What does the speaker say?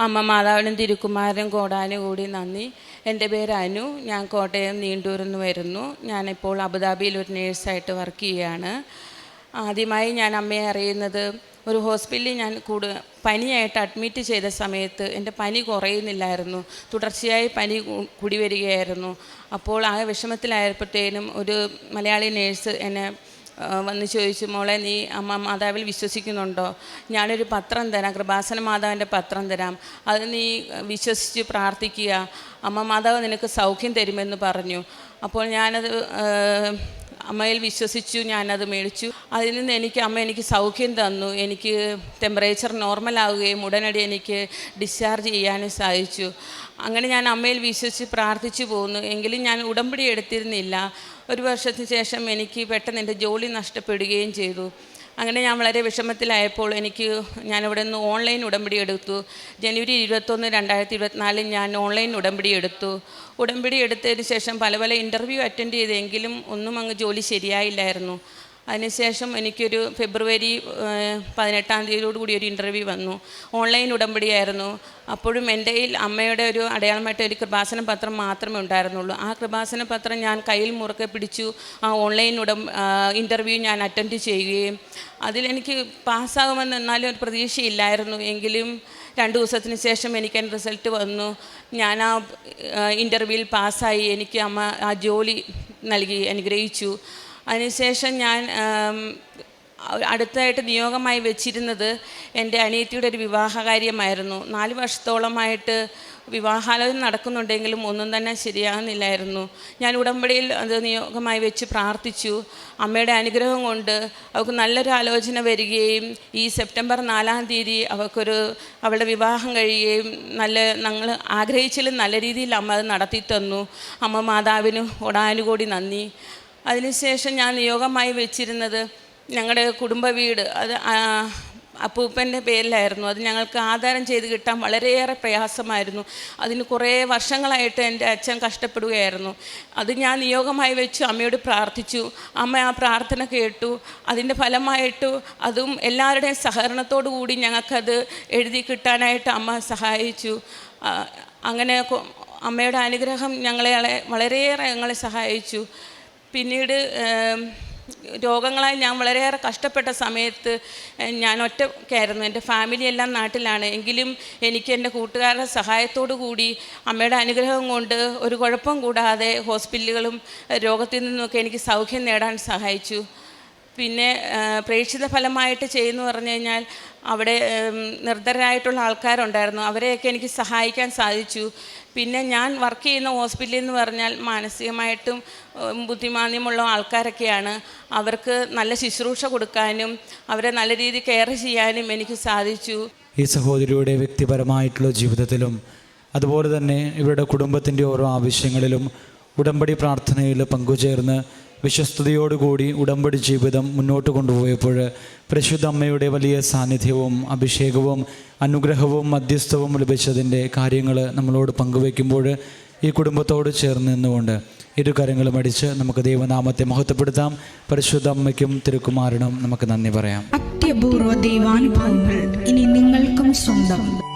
അമ്മ മാതാവിനും തിരുക്കുമാരനും കോടാനും കൂടി നന്ദി. എന്റെ പേര് അനു. ഞാൻ കോട്ടയം നീണ്ടൂരിൽ നിന്ന് വരുന്നു. ഞാനിപ്പോൾ അബുദാബിയിൽ ഒരു നേഴ്സായിട്ട് വർക്ക് ചെയ്യുകയാണ്. ആദ്യമായി ഞാൻ അമ്മയെ അറിയുന്നത് ഒരു ഹോസ്പിറ്റലിൽ ഞാൻ കൂടു പനിയായിട്ട് അഡ്മിറ്റ് ചെയ്ത സമയത്ത് എന്റെ പനി കുറയുന്നില്ലായിരുന്നു. തുടർച്ചയായി പനി കൂടി വരികയായിരുന്നു. അപ്പോൾ ആ വിഷമത്തിലായപ്പോഴത്തേനും ഒരു മലയാളി നേഴ്സ് എന്നെ വന്ന് ചോദിച്ചു മോളെ നീ അമ്മ മാതാവിൽ വിശ്വസിക്കുന്നുണ്ടോ? ഞാനൊരു പത്രം തരാം കൃപാസന മാതാവിന്റെ പത്രം തരാം. അത് നീ വിശ്വസിച്ച് പ്രാർത്ഥിക്കുക. അമ്മ മാതാവ് നിനക്ക് സൗഖ്യം തരുമെന്ന് പറഞ്ഞു. അപ്പോൾ ഞാനത് അമ്മയിൽ വിശ്വസിച്ചു ഞാനത് മേടിച്ചു. അതിൽ നിന്ന് എനിക്ക് അമ്മ എനിക്ക് സൗഖ്യം തന്നു. എനിക്ക് ടെമ്പറേച്ചർ നോർമൽ ആവുകയും ഉടനടി എനിക്ക് ഡിസ്ചാർജ് ചെയ്യാനും സാധിച്ചു. അങ്ങനെ ഞാൻ അമ്മയിൽ വിശ്വസിച്ച് പ്രാർത്ഥിച്ചു പോകുന്നു എങ്കിലും ഞാൻ ഉടമ്പടി എടുത്തിരുന്നില്ല. ഒരു വർഷത്തിന് ശേഷം എനിക്ക് പെട്ടെന്ന് എന്റെ ജോലി നഷ്ടപ്പെടുകയും ചെയ്തു. അങ്ങനെ ഞാൻ വളരെ വിഷമത്തിലായപ്പോൾ എനിക്ക് ഞാനിവിടെ നിന്ന് ഓൺലൈൻ ഉടമ്പടി എടുത്തു. ജനുവരി ഇരുപത്തൊന്ന് രണ്ടായിരത്തി ഇരുപത്തിനാലിൽ ഞാൻ ഓൺലൈൻ ഉടമ്പടി എടുത്തു. ഉടമ്പടി എടുത്തതിന് ശേഷം പല പല ഇന്റർവ്യൂ അറ്റൻഡ് ചെയ്തെങ്കിലും ഒന്നും അങ്ങ് ജോലി ശരിയായില്ലായിരുന്നു. അതിനുശേഷം എനിക്കൊരു ഫെബ്രുവരി പതിനെട്ടാം തീയതിയോടു കൂടി ഒരു ഇന്റർവ്യൂ വന്നു. ഓൺലൈൻ ഉടമ്പടിയായിരുന്നു. അപ്പോഴും എന്റെ കയ്യിൽ അമ്മയുടെ ഒരു അടയാളമായിട്ട് ഒരു കൃപാസന പത്രം മാത്രമേ ഉണ്ടായിരുന്നുള്ളൂ. ആ കൃപാസന പത്രം ഞാൻ കയ്യിൽ മുറുക്കെ പിടിച്ചു ആ ഓൺലൈൻ ഉടം ഇന്റർവ്യൂ ഞാൻ അറ്റൻഡ് ചെയ്യുകയും. അതിലെനിക്ക് പാസ്സാകുമെന്ന് എന്നാലും ഒരു പ്രതീക്ഷയില്ലായിരുന്നു. എങ്കിലും രണ്ട് ദിവസത്തിന് ശേഷം എനിക്ക് എന്റെ റിസൾട്ട് വന്നു. ഞാൻ ആ ഇന്റർവ്യൂവിൽ പാസ്സായി. എനിക്ക് അമ്മ ആ ജോലി നൽകി അനുഗ്രഹിച്ചു. അതിനുശേഷം ഞാൻ അടുത്തായിട്ട് നിയോഗമായി വെച്ചിരുന്നത് എന്റെ അനിയത്തിയുടെ ഒരു വിവാഹകാര്യമായിരുന്നു. നാല് വർഷത്തോളമായിട്ട് വിവാഹാലോചന നടക്കുന്നുണ്ടെങ്കിലും ഒന്നും തന്നെ ശരിയാകുന്നില്ലായിരുന്നു. ഞാൻ ഉടമ്പടിയിൽ അത് നിയോഗമായി വെച്ച് പ്രാർത്ഥിച്ചു. അമ്മയുടെ അനുഗ്രഹം കൊണ്ട് അവൾക്ക് നല്ലൊരു ആലോചന വരികയും ഈ സെപ്റ്റംബർ നാലാം തീയതി അവൾക്കൊരു അവളുടെ വിവാഹം കഴിയുകയും നല്ല ഞങ്ങൾ ആഗ്രഹിച്ചാലും നല്ല രീതിയിൽ അമ്മ അത് നടത്തി തന്നു അമ്മ മാതാവിന് ഒടാനുകൂടി നന്ദി. അതിനുശേഷം ഞാൻ നിയോഗമായി വെച്ചിരുന്നത് ഞങ്ങളുടെ കുടുംബ വീട്. അത് അപ്പൂപ്പന്റെ പേരിലായിരുന്നു. അത് ഞങ്ങൾക്ക് ആധാരം ചെയ്ത് കിട്ടാൻ വളരെയേറെ പ്രയാസമായിരുന്നു. അതിന് കുറേ വർഷങ്ങളായിട്ട് എന്റെ അച്ഛൻ കഷ്ടപ്പെടുകയായിരുന്നു. അത് ഞാൻ നിയോഗമായി വെച്ചു അമ്മയോട് പ്രാർത്ഥിച്ചു. അമ്മ ആ പ്രാർത്ഥന കേട്ടു. അതിന്റെ ഫലമായിട്ട് അതും എല്ലാവരുടെയും സഹകരണത്തോടു കൂടി ഞങ്ങൾക്കത് എഴുതി കിട്ടാനായിട്ട് അമ്മ സഹായിച്ചു. അങ്ങനെ അമ്മയുടെ അനുഗ്രഹം ഞങ്ങളെ വള- വളരെയേറെ ഞങ്ങളെ സഹായിച്ചു. പിന്നീട് രോഗങ്ങളായി ഞാൻ വളരെയേറെ കഷ്ടപ്പെട്ട സമയത്ത് ഞാൻ ഒറ്റക്കായിരുന്നു എന്റെ ഫാമിലി എല്ലാം നാട്ടിലാണ്. എങ്കിലും എനിക്ക് എന്റെ കൂട്ടുകാരുടെ സഹായത്തോടു കൂടി അമ്മയുടെ അനുഗ്രഹം കൊണ്ട് ഒരു കുഴപ്പം കൂടാതെ ഹോസ്പിറ്റലുകളും രോഗത്തിൽ നിന്നൊക്കെ എനിക്ക് സൗഖ്യം നേടാൻ സഹായിച്ചു. പിന്നെ പ്രേക്ഷിത ഫലമായിട്ട് ചെയ്യുന്നു പറഞ്ഞു കഴിഞ്ഞാൽ അവിടെ നിർദ്ധരായിട്ടുള്ള ആൾക്കാരുണ്ടായിരുന്നു. അവരെയൊക്കെ എനിക്ക് സഹായിക്കാൻ സാധിച്ചു. പിന്നെ ഞാൻ വർക്ക് ചെയ്യുന്ന ഹോസ്പിറ്റലിൽ എന്ന് പറഞ്ഞാൽ മാനസികമായിട്ടും ബുദ്ധിമാന്യമുള്ള ആൾക്കാരൊക്കെയാണ്. അവർക്ക് നല്ല ശുശ്രൂഷ കൊടുക്കാനും അവരെ നല്ല രീതിയിൽ കെയർ ചെയ്യാനും എനിക്ക് സാധിച്ചു. ഈ സഹോദരിയുടെ വ്യക്തിപരമായിട്ടുള്ള ജീവിതത്തിലും അതുപോലെ തന്നെ ഇവരുടെ കുടുംബത്തിന്റെ ഓരോ ആവശ്യങ്ങളിലും ഉടമ്പടി പ്രാർത്ഥനയിൽ പങ്കുചേർന്ന് വിശ്വസ്തയോടുകൂടി ഉടമ്പടി ജീവിതം മുന്നോട്ട് കൊണ്ടുപോയപ്പോൾ പരിശുദ്ധ അമ്മയുടെ വലിയ സാന്നിധ്യവും അഭിഷേകവും അനുഗ്രഹവും മധ്യസ്ഥവും ലഭിച്ചതിന്റെ കാര്യങ്ങൾ നമ്മളോട് പങ്കുവയ്ക്കുമ്പോൾ ഈ കുടുംബത്തോട് ചേർന്ന് നിന്നുകൊണ്ട് ഇരു കരങ്ങളും അടിച്ച് നമുക്ക് ദൈവനാമത്തെ മഹത്വപ്പെടുത്താം. പരിശുദ്ധ അമ്മയ്ക്കും തിരുക്കുമാരനും നമുക്ക് നന്ദി പറയാം. അത്യപൂർവ ദൈവാനുഭവങ്ങൾ ഇനി നിങ്ങൾക്കും സ്വന്തം.